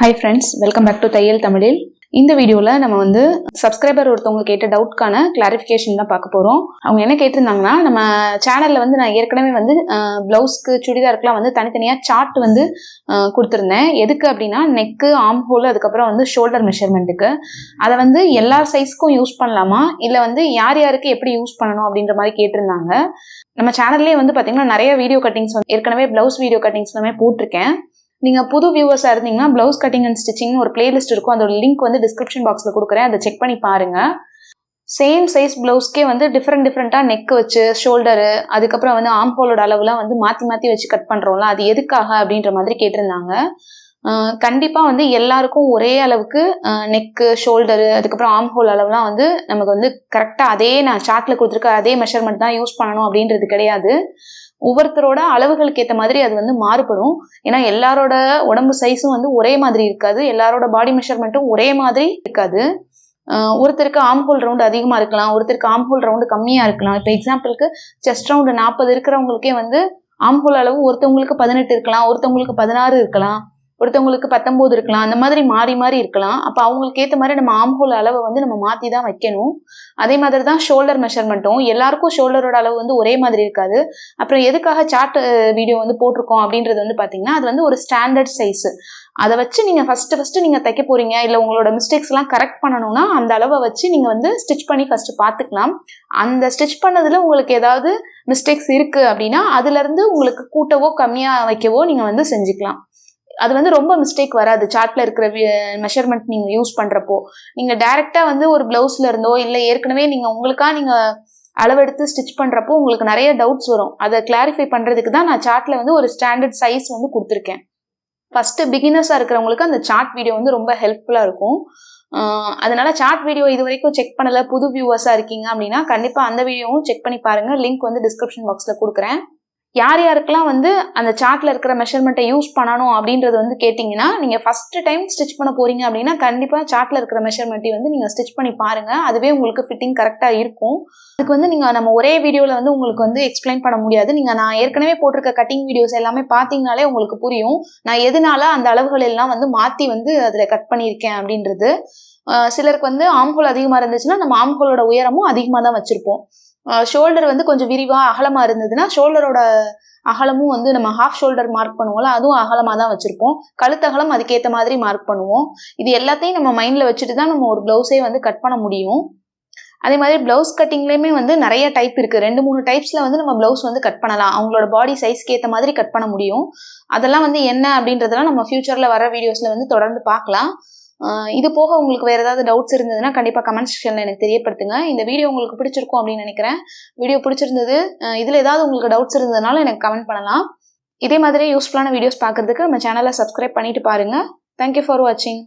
Hi friends welcome back to தையல் தமிழில் இந்த வீடியோவில் நம்ம வந்து சப்ஸ்கிரைபர் ஒருத்தவங்க கேட்ட டவுட்கான கிளாரிஃபிகேஷன் தான் பார்க்க போகிறோம் அவங்க என்ன கேட்டிருந்தாங்கன்னா நம்ம சேனலில் வந்து நான் ஏற்கனவே வந்து ப்ளவுஸ்க்கு சுடிதாருக்குலாம் வந்து தனித்தனியாக சார்ட் வந்து கொடுத்துருந்தேன். எதுக்கு அப்படின்னா நெக்கு ஆம் ஹோல் அதுக்கப்புறம் வந்து ஷோல்டர் மெஷர்மெண்ட்டுக்கு அதை வந்து எல்லா சைஸ்க்கும் யூஸ் பண்ணலாமா? இல்லை வந்து யார் யாருக்கு எப்படி யூஸ் பண்ணணும் அப்படின்ற மாதிரி கேட்டிருந்தாங்க. நம்ம சேனல்லே வந்து பார்த்தீங்கன்னா நிறைய வீடியோ கட்டிங்ஸ் வந்து ஏற்கனவே ப்ளவுஸ் வீடியோ கட்டிங்ஸ் எல்லாமே போட்டிருக்கேன். நீங்கள் புது வியூவர்ஸாக இருந்தீங்கன்னா ப்ளவுஸ் கட்டிங் அண்ட் ஸ்டிச்சிங் ஒரு பிளேலிஸ்ட் இருக்கும். அதோட லிங்க் வந்து டிஸ்கிரிப்ஷன் பாக்ஸில் கொடுக்குறேன். அதை செக் பண்ணி பாருங்கள் சேம் சைஸ் ப்ளவுஸ்க்கே வந்து டிஃப்ரெண்ட் டிஃப்ரெண்ட்டாக நெக் வச்சு ஷோல்டரு அதுக்கப்புறம் வந்து ஆம் ஹோலோட அளவுலாம் வந்து மாற்றி மாற்றி வச்சு கட் பண்ணுறோம்ல அது எதுக்காக அப்படின்ற மாதிரி கேட்டிருந்தாங்க. கண்டிப்பாக வந்து எல்லாருக்கும் ஒரே அளவுக்கு நெக்கு ஷோல்டரு அதுக்கப்புறம் ஆம் ஹோல் அளவுலாம் வந்து நமக்கு வந்து கரெக்டாக அதே நான் சார்ட்டில் கொடுத்துருக்க அதே மெஷர்மெண்ட் தான் யூஸ் பண்ணணும் அப்படின்றது கிடையாது. ஒவ்வொருத்தரோட அளவுகளுக்கு ஏற்ற மாதிரி அது வந்து மாறுபடும். ஏன்னா எல்லாரோட உடம்பு சைஸும் வந்து ஒரே மாதிரி இருக்காது. எல்லாரோட பாடி மெஷர்மெண்ட்டும் ஒரே மாதிரி இருக்காது. ஒருத்தருக்கு ஆம்ஹோல் ரவுண்டு அதிகமாக இருக்கலாம். ஒருத்தருக்கு ஆம்ஹோல் ரவுண்டு கம்மியாக இருக்கலாம். இப்போ எக்ஸாம்பிளுக்கு செஸ்ட் ரவுண்டு நாற்பது இருக்கிறவங்களுக்கே வந்து ஆம்ஹோல் அளவு ஒருத்தவங்களுக்கு பதினெட்டு இருக்கலாம். ஒருத்தவங்களுக்கு பதினாறு இருக்கலாம். ஒருத்தவங்களுக்கு பத்தொம்போது இருக்கலாம் அந்த மாதிரி மாறி மாறி இருக்கலாம். அப்போ அவங்களுக்கு ஏற்ற மாதிரி நம்ம ஆம்ஹோல் அளவை வந்து நம்ம மாற்றி தான் வைக்கணும். அதே மாதிரி தான் ஷோல்டர் மெஷர்மெண்ட்டும் எல்லாருக்கும் ஷோல்டரோட அளவு வந்து ஒரே மாதிரி இருக்காது. அப்புறம் எதுக்காக சார்ட் வீடியோ வந்து போட்டிருக்கோம் அப்படின்றது வந்து பார்த்தீங்கன்னா அது வந்து ஒரு ஸ்டாண்டர்ட் சைஸு அதை வச்சு நீங்கள் ஃபஸ்ட்டு ஃபஸ்ட்டு நீங்கள் தைக்க போகிறீங்க இல்லை உங்களோட மிஸ்டேக்ஸ்லாம் கரெக்ட் பண்ணணும்னா அந்த அளவை வச்சு நீங்கள் வந்து ஸ்டிச் பண்ணி ஃபஸ்ட்டு பார்த்துக்கலாம் அந்த ஸ்டிச் பண்ணதில் உங்களுக்கு ஏதாவது மிஸ்டேக்ஸ் இருக்குது அப்படின்னா அதுலேருந்து உங்களுக்கு கூட்டவோ கம்மியாக வைக்கவோ நீங்கள் வந்து செஞ்சுக்கலாம். அது வந்து ரொம்ப மிஸ்டேக் வராது. சார்ட்டில் இருக்கிற மெஷர்மெண்ட் நீங்கள் யூஸ் பண்ணுறப்போ நீங்கள் டைரக்டா வந்து ஒரு ப்ளவுஸில் இருந்தோ இல்லை ஏற்கனவே நீங்கள் உங்களுக்காக நீங்கள் அளவெடுத்து ஸ்டிச் பண்ணுறப்போ உங்களுக்கு நிறைய டவுட்ஸ் வரும். அதை கிளாரிஃபை பண்ணுறதுக்கு தான் நான் சார்ட்டில் வந்து ஒரு ஸ்டாண்டர்ட் சைஸ் வந்து கொடுத்துருக்கேன். ஃபஸ்ட்டு பிகினர்ஸாக இருக்கிறவங்களுக்கு அந்த சார்ட் வீடியோ வந்து ரொம்ப ஹெல்ப்ஃபுல்லாக இருக்கும். அதனால சார்ட் வீடியோ இது வரைக்கும் செக் பண்ணல. புது வியூவர்ஸாக இருக்கீங்க அப்படின்னா கண்டிப்பாக அந்த வீடியோவும் செக் பண்ணி பாருங்கள் லிங்க் வந்து டிஸ்கிரிப்ஷன் பாக்ஸில் கொடுக்குறேன். யார் யாருக்கெல்லாம் வந்து அந்த சார்ட்டில் இருக்கிற மெஷர்மெண்ட்டை யூஸ் பண்ணணும் அப்படின்றது வந்து கேட்டிங்கன்னா நீங்கள் ஃபஸ்ட்டு டைம் ஸ்டிச் பண்ண போகிறீங்க அப்படின்னா கண்டிப்பாக சார்ட்டில் இருக்கிற மெஷர்மெண்ட்டை வந்து நீங்கள் ஸ்டிச் பண்ணி பாருங்கள் அதுவே உங்களுக்கு ஃபிட்டிங் கரெக்டாக இருக்கும். அதுக்கு வந்து நீங்கள் நம்ம ஒரே வீடியோவில் வந்து உங்களுக்கு வந்து எக்ஸ்பிளைன் பண்ண முடியாது. நீங்கள் நான் ஏற்கனவே போட்டிருக்க கட்டிங் வீடியோஸ் எல்லாமே பார்த்தீங்கனாலே உங்களுக்கு புரியும். நான் எதனால அந்த அளவுகள் எல்லாம் வந்து மாற்றி வந்து அதில் கட் பண்ணியிருக்கேன் அப்படின்றது. சிலருக்கு வந்து ஆம்ஹோல் அதிகமாக இருந்துச்சுன்னா நம்ம ஆம்ஹோலோட உயரமும் அதிகமாக தான் வச்சுருப்போம். ஷோல்டர் வந்து கொஞ்சம் விரிவாக அகலமாக இருந்ததுன்னா ஷோல்டரோட அகலமும் வந்து நம்ம ஹாஃப் ஷோல்டர் மார்க் பண்ணுவோம்ல அதுவும் அகலமாக தான் வச்சுருப்போம். கழுத்தகலம் அதுக்கேற்ற மாதிரி மார்க் பண்ணுவோம். இது எல்லாத்தையும் நம்ம மைண்டில் வச்சுட்டு தான் நம்ம ஒரு ப்ளவுஸே வந்து கட் பண்ண முடியும். அதே மாதிரி ப்ளவுஸ் கட்டிங்லேயுமே வந்து நிறைய டைப் இருக்குது ரெண்டு மூணு டைப்ஸில் வந்து நம்ம ப்ளவுஸ் வந்து கட் பண்ணலாம். அவங்களோட பாடி சைஸ்க்கு ஏற்ற மாதிரி கட் பண்ண முடியும். அதெல்லாம் வந்து என்ன அப்படின்றதெல்லாம் நம்ம ஃப்யூச்சரில் வர வீடியோஸில் வந்து தொடர்ந்து பார்க்கலாம். இது போக உங்களுக்கு வேறு ஏதாவது டவுட்ஸ் இருந்ததுன்னா கண்டிப்பாக கமெண்ட் செக்ஷனில் எனக்கு தெரியப்படுத்துங்க. இந்த வீடியோ உங்களுக்கு பிடிச்சிருக்கும் அப்படின்னு நினைக்கிறேன். வீடியோ பிடிச்சிருந்தது இதில் ஏதாவது உங்களுக்கு டவுட்ஸ் இருந்ததுனால எனக்கு கமெண்ட் பண்ணலாம். இதே மாதிரி யூஸ்ஃபுல்லான வீடியோஸ் பார்க்குறதுக்கு நம்ம சேனலை சப்ஸ்கிரைப் பண்ணிட்டு பாருங்கள் தேங்க்யூ ஃபார் வாட்சிங்